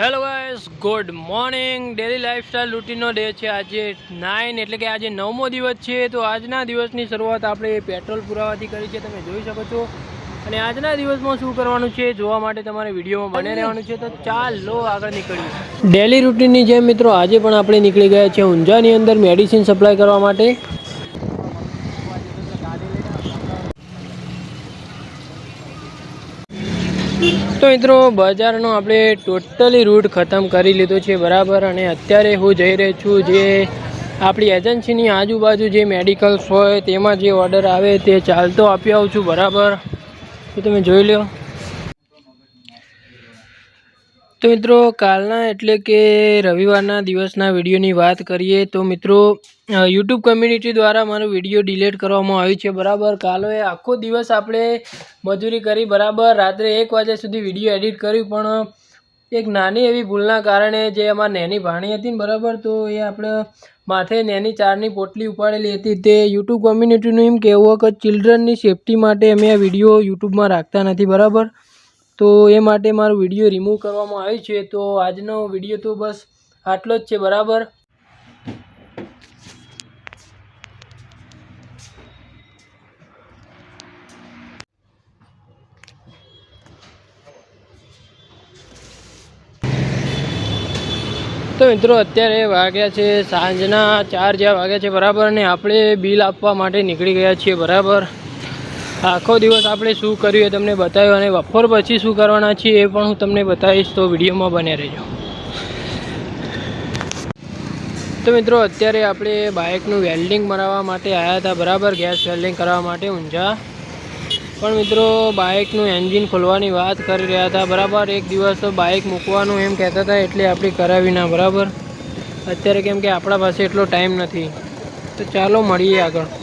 Hello guys good morning. Daily lifestyle રૂટીનનો day છે. આજે nine એટલે કે આજે નવમો દિવસ છે. તો આજના દિવસની શરૂઆત આપણે પેટ્રોલ પુરાવાથી કરી છે. તમે જોઈ શકો છો. અને આજના દિવસમાં શું કરવાનું છે? જોવા માટે તમારે વિડીયોમાં બને રહેવાનું છે. તો ચાલો આગળ નીકળીએ. ડેલી રૂટીનની જેમ મિત્રો આજે પણ આપણે નીકળી ગયા છે ઊંઝાની અંદર મેડિસિન સપ્લાય કરવા માટે. તો મિત્રો, બજારનો આપણે ટોટલી રૂટ ખતમ કરી લીધો છે, બરાબર? અને અત્યારે હું જઈ રહ્યો છું જે આપણી એજન્સીની આજુબાજુ જે મેડિકલ્સ હોય, તેમાં જે ઓર્ડર આવે તે ચાલતો આપી આવું છું, બરાબર? તો તમે જોઈ લો તો મિત્રો, કાલના એટલે કે રવિવારના દિવસના વિડીયોની વાત કરીએ તો મિત્રો યુટ્યુબ કમ્યુનિટી દ્વારા મારો વીડિયો ડિલેટ કરવામાં આવ્યું છે, બરાબર? કાલોએ આખો દિવસ આપણે મજૂરી કરી, બરાબર? રાત્રે એક વાગ્યા સુધી વીડિયો એડિટ કર્યું, પણ એક નાની એવી ભૂલના કારણે જે અમારી નેની ભાણી હતી ને, બરાબર? તો એ આપણે માથે નેની ચારની પોટલી ઉપાડેલી હતી, તે યુટ્યુબ કમ્યુનિટીનું એમ કહેવું કે ચિલ્ડ્રનની સેફટી માટે અમે આ વીડિયો યુટ્યુબમાં રાખતા નથી, બરાબર? તો એ માટે મારો વીડિયો રિમૂવ કરવામાં આવ્યો છે. તો આજનો વીડિયો તો બસ આટલો જ છે, બરાબર? તો મિત્રો, અત્યારે વાગ્યા છે સાંજના, ચાર જ્યાં વાગ્યા છે, બરાબર? ને આપણે બિલ આપવા માટે નીકળી ગયા છીએ, બરાબર? આખો દિવસ આપણે શું કર્યું એ તમને બતાવ્યું અને બપોર પછી શું કરવાના છીએ એ પણ હું તમને બતાવીશ, તો વિડીયોમાં બને રહેજો. તો મિત્રો, અત્યારે આપણે બાઇકનું વેલ્ડિંગ મરાવવા માટે આવ્યા હતા, બરાબર? ગેસ વેલ્ડિંગ કરવા માટે ઊંઝા. પણ મિત્રો, બાઇકનું એન્જિન ખોલવાની વાત કરી રહ્યા હતા, બરાબર? એક દિવસ બાઇક મૂકવાનું એમ કહેતા હતા, એટલે આપણે કરાવી ના, બરાબર? અત્યારે કેમ કે આપણા પાસે એટલો ટાઈમ નથી. તો ચાલો મળીએ આગળ.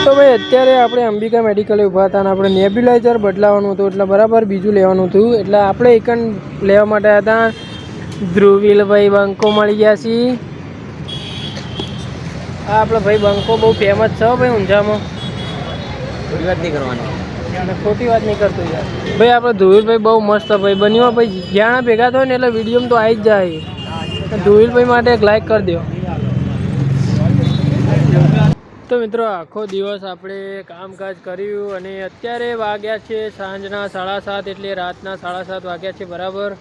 તો ભાઈ અત્યારે આપણે અંબિકા મેડિકલે ઊભા હતા અને આપણે નેબ્યુલાઇઝર બદલાવાનું હતું એટલે બરાબર બીજું લેવાનું હતું. એટલે આપણે એકન લેવા માટે હતા. ધ્રુવીલભાઈ બંકો મળી ગયા છીએ. આ આપણો ભાઈ બંકો બહુ ફેમસ છે ભાઈ ઊંઝામાં. ખોટી વાત નહીં કરવાની. ખોટી વાત નહીં કરતો યાર. ભાઈ આપણે ધ્રુવીલભાઈ બહુ મસ્ત ભાઈ. બન્યો ભાઈ જ્યાં ભેગા થાય ને એટલે વિડીયોમાં તો આવી જ જાય. ધ્રુવીલભાઈ માટે એક લાઈક કરી દો તો મિત્રો, આખો દિવસ આપણે કામકાજ કર્યું અને અત્યારે વાગ્યા છે સાંજના સાડા સાત એટલે રાતના સાડા સાત વાગ્યા છે, બરાબર?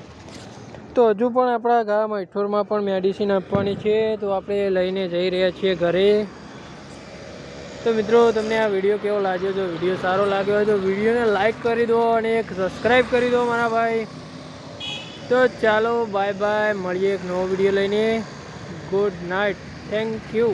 તો હજુ પણ આપણા ગામ મઠોરમાં પણ મેડિસિન આપવાની છે, તો આપણે લઈને જઈ રહ્યા છીએ ઘરે. તો મિત્રો, તમને આ વીડિયો કેવો લાગ્યો? જો વીડિયો સારો લાગ્યો હોય તો વિડીયોને લાઇક કરી દો અને એક સબસ્ક્રાઈબ કરી દો મારા ભાઈ. તો ચાલો બાય બાય મળીએ એક નવો વીડિયો લઈને. Good night thank you